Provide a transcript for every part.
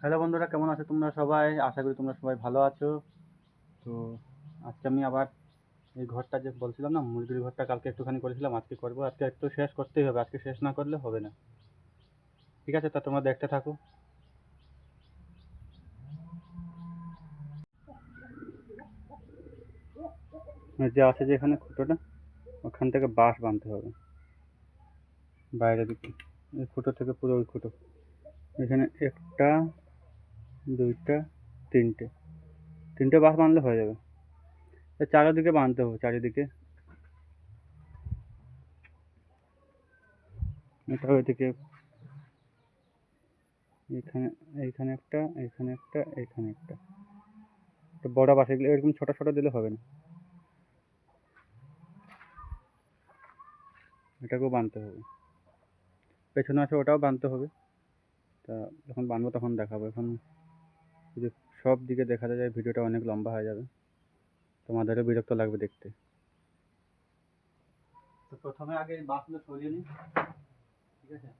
Hello বন্ধুরা, কেমন আছো তোমরা সবাই? আশা করি তোমরা সবাই ভালো আছো। তো আজকে আমি আবার এই ঘরটা যে বলছিলাম না, মুরগির ঘরটা কালকে একটুখানি করেছিলাম, আজকে করব। আজকে একটু শেষ করতেই হবে, আজকে শেষ না করলে হবে না। ঠিক আছে, তা তোমরা দেখতে থাকো। যে আছে যে এখানে খুঁটোটা, ওখান থেকে বাঁশ বাঁধতে হবে। বাইরের দিকে। এই খুঁটো থেকে পুরো ওই খুঁটো। এখানে একটা দুইটা, তিনটে। তিনটে বাঁশ বাঁধলে হয়ে যাবে। চারিদিকে বাঁধতে হবে, চারিদিকে। এটা ওইদিকে। এইখানে এইখানে একটা এইখানে একটা এইখানে একটা। বড় বাঁশ এগুলো এরকম ছোটো ছোটো দিলে হবে না। এটাকেও বাঁধতে হবে। পেছনে আছে ওটাও বাঁধতে হবে। তা যখন বাঁধবো তখন দেখাবো। এখন সব দিকে দেখাতে যায় ভিডিওটা অনেক লম্বা হয়ে যাবে। তোমাদেরও বিরক্ত লাগবে দেখতে। প্রথমে আগে বাসগুলো সরিয়ে নিই। ঠিক আছে?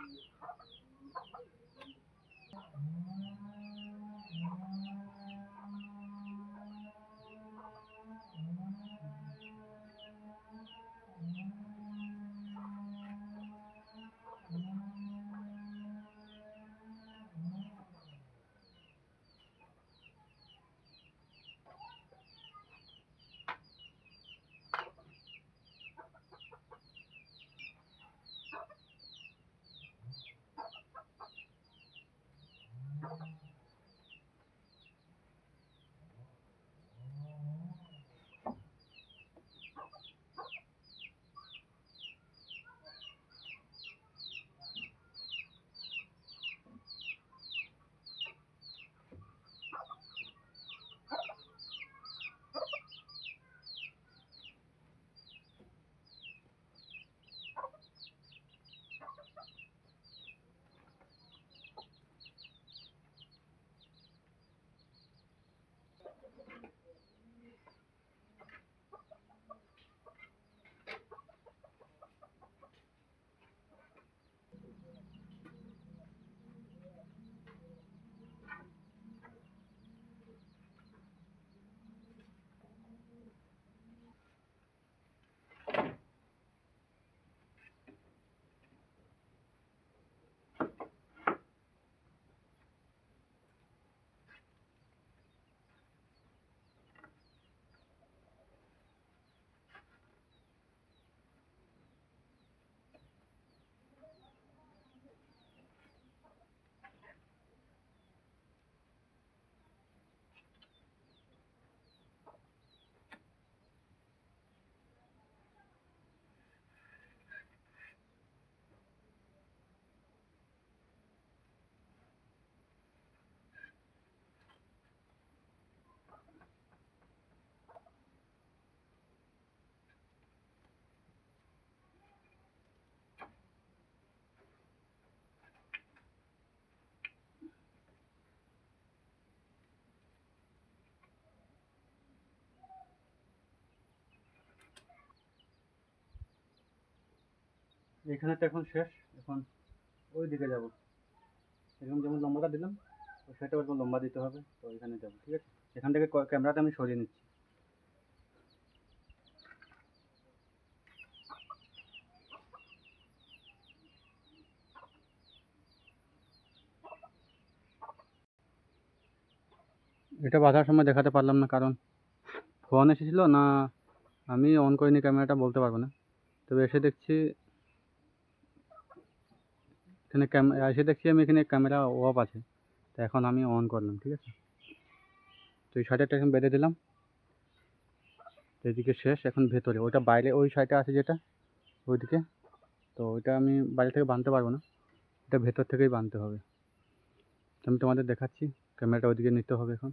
Thank you. এখানে তো এখন শেষ, এখন ওই দিকে যাব। এরকম যেমন লম্বাটা দিলাম, তো সেটা ওরকম লম্বা দিতে হবে, তো এখানে যাব, ঠিক আছে? এখান থেকে ক্যামেরাটা আমি সরিয়ে নিচ্ছি। এটা বাঁধার সময় দেখাতে পারলাম না, কারণ ফোন এসেছিল না আমি অন করিনি, ক্যামেরাটা বলতে পারব না। তবে এসে দেখছি এখানে ক্যামেরা এসে দেখছি আমি এখানে ক্যামেরা অফ আছে। তো এখন আমি অন করলাম, ঠিক আছে? তো এই সাইডটা এখন বেঁধে দিলাম। এদিকে শেষ, এখন ভেতরে। ওইটা বাইরে, ওই সাইডে আছে যেটা, ওইদিকে। তো ওইটা আমি বাইরে থেকে বাঁধতে পারব না। এটা ভেতর থেকেই বাঁধতে হবে। আমি তোমাদের দেখাচ্ছি, ক্যামেরাটা ওইদিকে নিতে হবে এখন।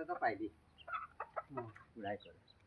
এটা কি বানাবি ভাগনাটা কাটতে পারবি একটা তো পাইলি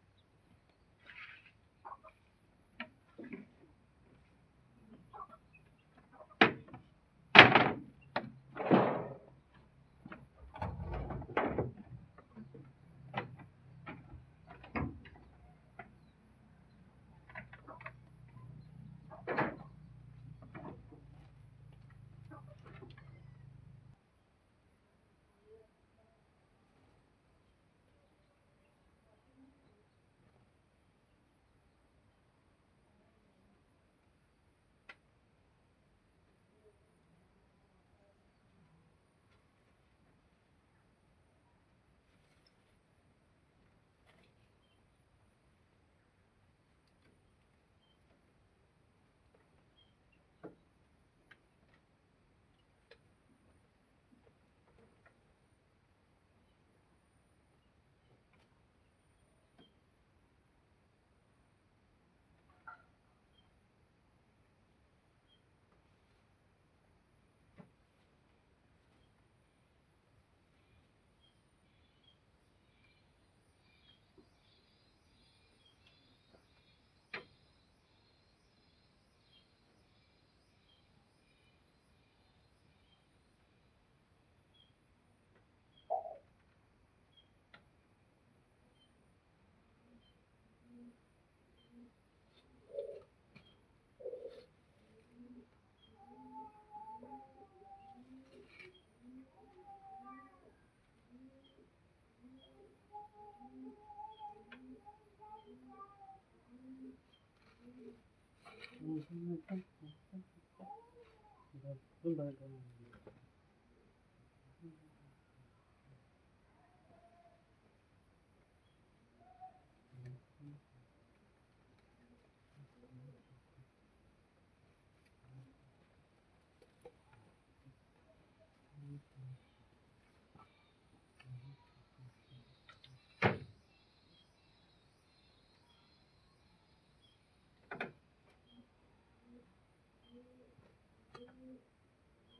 Mm-hmm.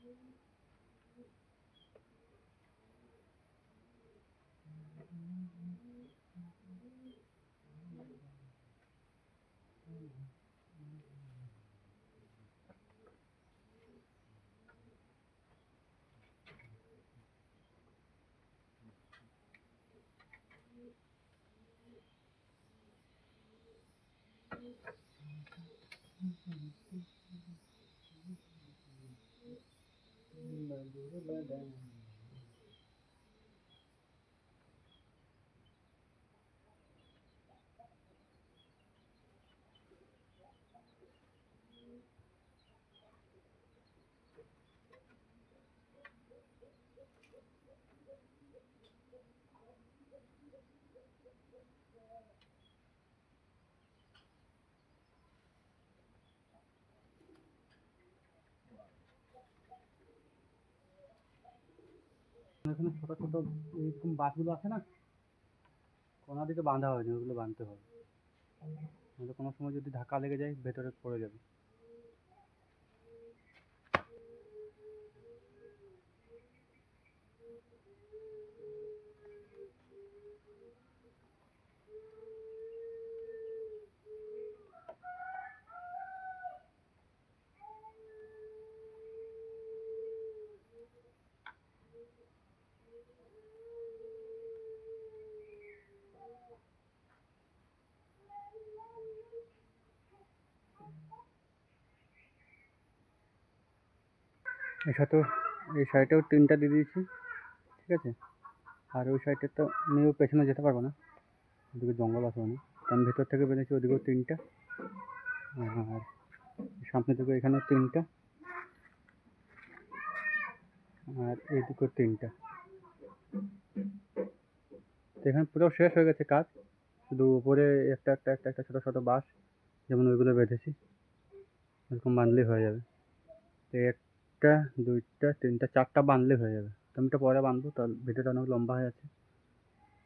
করে 嗯。এখানে ছোট ছোট এরকম বাঁশগুলো আছে না, কোনা দিকে বাঁধা হয়নি, ওগুলো বাঁধতে হবে। কোনো সময় যদি ধাক্কা লেগে যায়, ভেতরে পড়ে যাবে। এই সাথেও এই সাইডেও তিনটা দিয়ে দিয়েছি, ঠিক আছে? আর ওই সাইডে তো নিয়েও পেছনে যেতে পারব না, ওদিকে জঙ্গল আছে অনেক। আমি ভেতর থেকে বেরিয়েছি ওদিকেও তিনটা। আর সামনে থেকে এখানেও তিনটা। আর এইদিকেও তিনটা। তো এখানে পুরো শেষ হয়ে গেছে কাজ। শুধু উপরে একটা একটা একটা একটা ছোটো ছোটো বাঁশ, যেমন ওইগুলো বেঁধেছি এরকম বাঁধলেই হয়ে যাবে। তো একটা, দুইটা, তিনটা, চারটা বাঁধলে হয়ে যাবে। তো আমি এটা পরে বাঁধবো তাহলে ভিডিওটা অনেক লম্বা হয়ে যাচ্ছে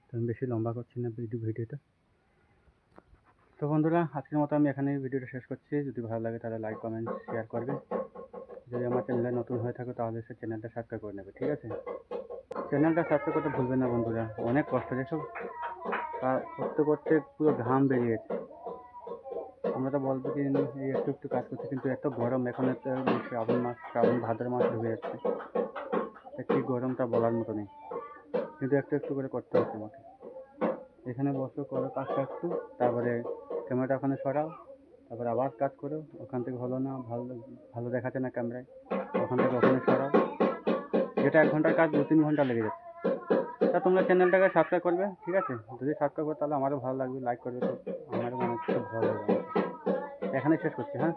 তো আমি বেশি লম্বা করছি না ভিডিও ভিডিওটা। তো বন্ধুরা, আজকের মতো আমি এখানেই ভিডিওটা শেষ করছি। যদি ভালো লাগে তাহলে লাইক কমেন্ট শেয়ার করবে যদি আমার চ্যানেলে নতুন হয়ে থাকে তাহলে সে চ্যানেলটা সাবস্ক্রাইব করে নেবে, ঠিক আছে? চ্যানেলটা সাবস্ক্রাইব করতে ভুলবেন না বন্ধুরা, অনেক কষ্ট যেসব করতে করতে পুরো ঘাম বেরিয়েছে আমরা তো বলব কি, এই একটু একটু কাজ করছি, কিন্তু এত গরম এখন শ্রাবণ মাস, শ্রাবণ ভাদ্র মাস ঢুকে যাচ্ছে। কি গরমটা বলার মতো নেই। কিন্তু একটু একটু করে করতে হচ্ছে আমাকে এখানে বসো, করো কাজটা একটু, তারপরে ক্যামেরাটা ওখানে সরাও, তারপরে আবার কাজ করো, ওখান থেকে হলো না, ভালো ভালো দেখাচ্ছে না ক্যামেরায় ওখান থেকে ওখানে সরাও। যেটা এক ঘণ্টার কাজ, দু তিন ঘণ্টা লেগে যাচ্ছে। তা তোমরা চ্যানেলটাকে সাবস্ক্রাইব করবে, ঠিক আছে? যদি সাবস্ক্রাইব করো তাহলে আমারও ভালো লাগবে লাইক করবে তো, আমারও হচ্ছে ভালো লাগবে। এখানে শেষ করছি হ্যাঁ?